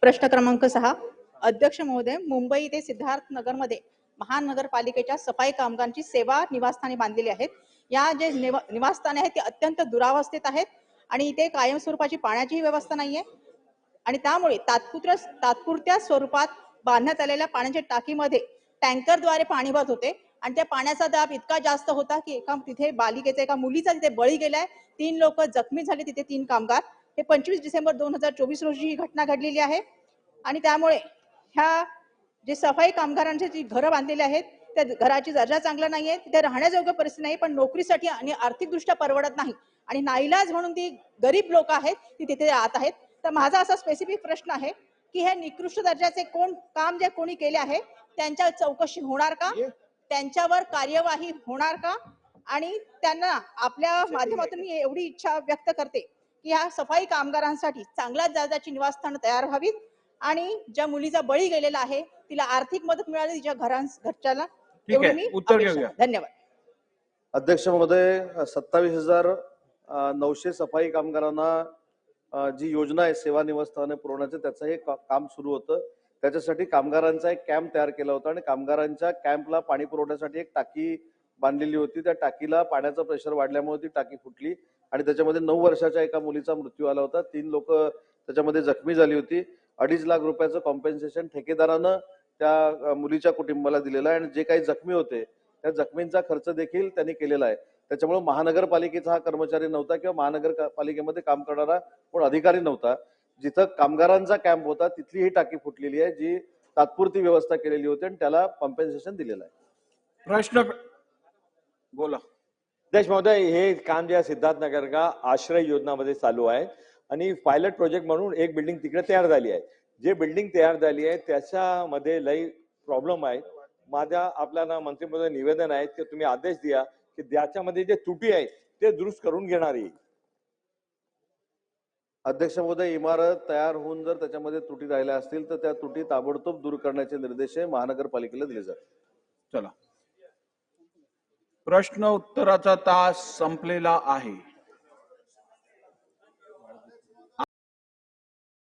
प्रश्न क्रमांक सहा. अध्यक्ष महोदय मुंबई ते सिद्धार्थ नगरमध्ये महानगरपालिकेच्या सफाई कामगारांची सेवा निवासस्थाने बांधलेली आहेत. या जे निवा- निवासस्थाने आहेत ते अत्यंत दुरावस्थेत आहेत आणि इथे कायम स्वरूपाची पाण्याचीही व्यवस्था नाहीये. आणि त्यामुळे तात्पुर तात्पुरत्या स्वरूपात बांधण्यात आलेल्या पाण्याच्या टाकीमध्ये टँकरद्वारे पाणी भरत होते. आणि त्या पाण्याचा दाब इतका जास्त होता की एका तिथे बालिकेचा एका मुलीचा तिथे बळी गेलाय. तीन लोक जखमी झाले तिथे तीन कामगार. हे पंचवीस डिसेंबर दोन हजार चोवीस रोजी ही घटना घडलेली आहे. आणि त्यामुळे ह्या जे सफाई कामगारांची जी घरं बांधलेली आहेत त्या घराची दर्जा चांगला नाहीये तिथे राहण्याजोग्य परिस्थिती नाही पण नोकरीसाठी आणि आर्थिकदृष्ट्या परवडत नाही. आणि नाईलाज म्हणून ती गरीब लोक आहेत ती तिथे राहत आहेत. तर माझा असा स्पेसिफिक प्रश्न आहे की हे निकृष्ट दर्जाचे कोण काम जे कोणी केले आहे त्यांच्या चौकशी होणार का? त्यांच्यावर कार्यवाही होणार का? आणि त्यांना आपल्या माध्यमातून मी एवढी इच्छा व्यक्त करते. की ह्या सफाई कामगारांसाठी चांगल्या दर्जाची निवासस्थानं तयार व्हावीत आणि ज्या मुलीचा बळी गेलेला आहे तिला आर्थिक मदत मिळाली तिच्या घरां घरच्याला. धन्यवाद. अध्यक्ष महोदय सत्तावीस हजार नऊशे सफाई कामगारांना जी योजना आहे सेवा निवासस्थाने पुरवण्याचं त्याचं हे काम सुरू होतं. त्याच्यासाठी कामगारांचा एक कॅम्प तयार केला होता आणि कामगारांच्या कॅम्पला पाणी पुरवण्यासाठी एक टाकी बांधलेली होती. त्या टाकीला पाण्याचं प्रेशर वाढल्यामुळे ती टाकी फुटली आणि त्याच्यामध्ये नऊ वर्षाच्या एका मुलीचा मृत्यू आला होता. तीन लोक त्याच्यामध्ये जखमी झाली होती. अडीच लाख रुपयाचं कॉम्पेन्सेशन ठेकेदारानं त्या मुलीच्या कुटुंबाला दिलेलं आहे आणि जे काही जखमी होते त्या जखमींचा खर्च देखील त्यांनी केलेला आहे. त्याच्यामुळे महानगरपालिकेचा हा कर्मचारी नव्हता किंवा महानगरपालिकेमध्ये काम करणारा कोण अधिकारी नव्हता. जिथं कामगारांचा कॅम्प होता तिथली ही टाकी फुटलेली आहे जी तात्पुरती व्यवस्था केलेली होती आणि त्याला कॉम्पेन्सेशन दिलेलं आहे. प्रश्न बोला. देश महोदय हे काम जे आहे सिद्धार्थनगर का आश्रय योजनामध्ये चालू आहे. आणि पायलट प्रोजेक्ट म्हणून एक बिल्डिंग तिकडे तयार झाली आहे. जे बिल्डिंग तयार झाली आहे त्याच्यामध्ये लई प्रॉब्लेम आहे. माझ्या आपल्याला मंत्रिमंडळ निवेदन आहे की तुम्ही आदेश द्या की त्याच्यामध्ये जे त्रुटी आहे ते दुरुस्त करून घेणार येईल अध्यक्ष महोदय इमारत तयार होऊन जर त्याच्यामध्ये त्रुटी राहिल्या असतील तर त्या त्रुटी ताबडतोब दूर करण्याचे निर्देश महानगरपालिकेला दिले जातात चला. प्रश्न उत्तराचा तास संपलेला आहे.